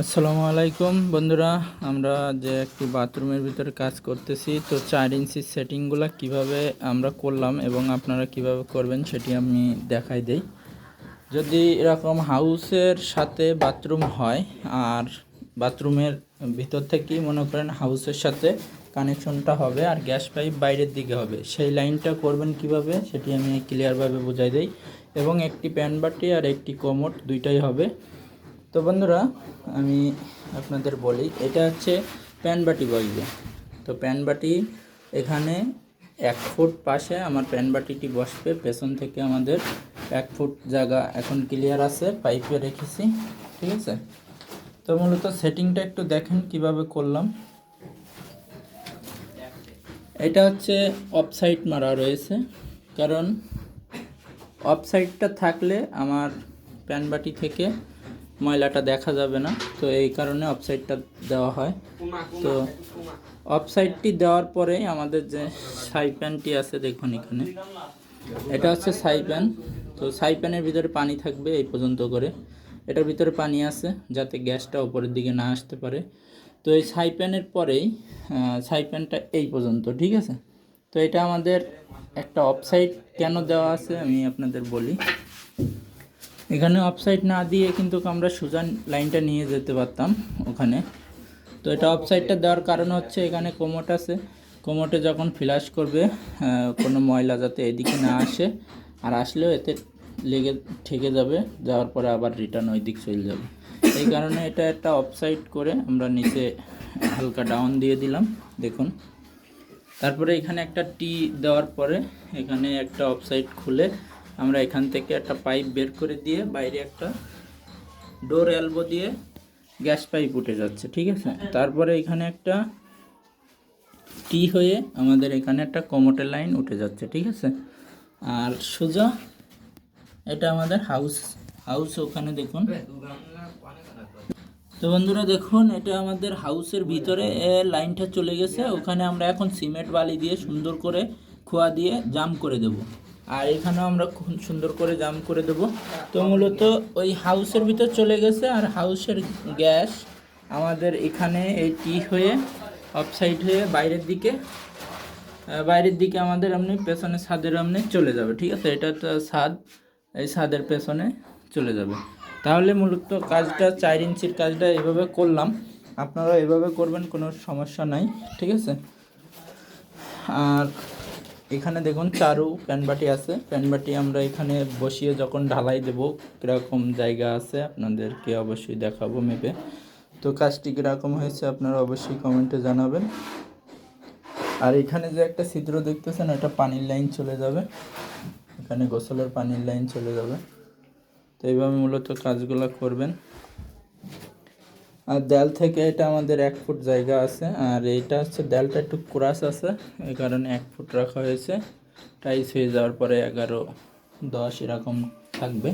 আসসালামু আলাইকুম। বন্ধুরা, আমরা যে একটি বাথরুমের ভিতরে কাজ করতেছি, তো চার ইঞ্চি সেটিংগুলো কীভাবে আমরা করলাম এবং আপনারা কীভাবে করবেন সেটি আমি দেখাই দেই। যদি এরকম হাউসের সাথে বাথরুম হয়, আর বাথরুমের ভিতর থেকেই মনে করেন হাউসের সাথে কানেকশনটা হবে, আর গ্যাস পাইপ বাইরের দিকে হবে, সেই লাইনটা করবেন কীভাবে সেটি আমি ক্লিয়ারভাবে বোঝাই দেই। এবং একটি প্যান বাটি আর একটি কোমোট দুইটাই হবে। তো বন্ধুরা, আমি আপনাদের বলি, এটা হচ্ছে প্যান বাটি বসবে তো প্যান বাটি এখানে এক ফুট পাশে আমার প্যান বাটিটি বসবে, পেছন থেকে আমাদের এক ফুট জায়গা এখন ক্লিয়ার আছে পাইপে রেখেছি, ঠিক আছে? তো মূলত সেটিংটা একটু দেখেন কীভাবে করলাম। এটা হচ্ছে অফসাইড মারা রয়েছে, কারণ অফসাইডটা থাকলে আমার প্যান বাটি থেকে ময়লাটা দেখা যাবে না তো এই কারণে অফসাইডটা দেওয়া হয়। তো অফসাইডটি দেওয়ার পরেই আমাদের যে সাই প্যানটি আছে দেখুন এখানে। এটা হচ্ছে সাই প্যান তো সাই প্যানের ভিতরে পানি থাকবে এই পর্যন্ত করে। এটার ভিতরে পানি আছে যাতে গ্যাসটা ওপরের দিকে না আসতে পারে। তো এই সাই প্যানের পরেই সাই প্যানটা এই পর্যন্ত ঠিক আছে? তো এটা আমাদের একটা অফসাইড কেন দেওয়া আছে আমি আপনাদের বলি। এখানে অফসাইড না দিয়ে কিন্তু আমরা সোজা লাইনটা নিয়ে যেতে পারতাম ওখানে। তো এটা অফসাইডটা দেওয়ার কারণ হচ্ছে এখানে কোমোট আছে। কোমোটে যখন ফ্ল্যাশ করবে কোনো ময়লা যাতে এদিকে না আসে, আর আসলেও এতে লেগে, ঠেকে যাবে, যাওয়ার পরে আবার রিটার্ন ওই দিক চলে যাবে। এই কারণে এটা একটা অফসাইড করে আমরা নিচে হালকা ডাউন দিয়ে দিলাম, দেখুন। তারপরে এখানে একটা টি দেওয়ার পরে এখানে একটা অফসাইড খুলে আমরা এখান থেকে একটা পাইপ বের করে দিয়ে বাইরে একটা ডোর এলবো দিয়ে গ্যাস পাইপ উঠে যাচ্ছে ঠিক আছে? তারপরে এখানে একটা টি হয়ে আমাদের এখানে একটা কমোটের লাইন উঠে যাচ্ছে ঠিক আছে? আর সোজা এটা আমাদের হাউস হাউস ওখানে দেখুন। তো বন্ধুরা দেখুন এটা আমাদের হাউসের ভিতরে লাইনটা চলে গেছে। ওখানে আমরা এখন সিমেন্ট বালি দিয়ে সুন্দর করে খোয়া দিয়ে জাম করে দেব। আর এখানেও আমরা খুব সুন্দর করে জাম করে দেব। তো মূলত ওই হাউসের ভিতর চলে গেছে আর হাউসের গ্যাস আমাদের এখানে এই টি হয়ে অফসাইড হয়ে বাইরের দিকে বাইরের দিকে আমাদের এমনি পেছনে ছাদের এমনি চলে যাবে, ঠিক আছে? এটা তো ছাদ, এই ছাদের পেছনে চলে যাবে। তাহলে মূলত কাজটা চার ইঞ্চির কাজটা এভাবে করলাম। আপনারা এভাবে করবেন, কোনো সমস্যা নাই, ঠিক আছে? আর এখানে দেখুন চারু প্যানবাটি আছে। প্যানবাটি আমরা এখানে বসিয়ে যখন ঢালাই দেব, কীরকম জায়গা আছে আপনাদেরকে অবশ্যই দেখাবো মেপে তো কাজটি কীরকম হয়েছে আপনারা অবশ্যই কমেন্টে জানাবেন। আর এখানে যে একটা ছিদ্র দেখতেছেন, এটা পানির লাইন চলে যাবে। এখানে গোসলের পানির লাইন চলে যাবে। তো এইভাবে মূলত কাজগুলো করবেন। আর দেল থেকে এটা আমাদের এক ফুট জায়গা আছে, আর এইটা হচ্ছে দেয়ালটা একটু ক্রাস আছে, এই কারণে এক ফুট রাখা হয়েছে। টাইস হয়ে যাওয়ার পরে এগারো দশ এরকম থাকবে।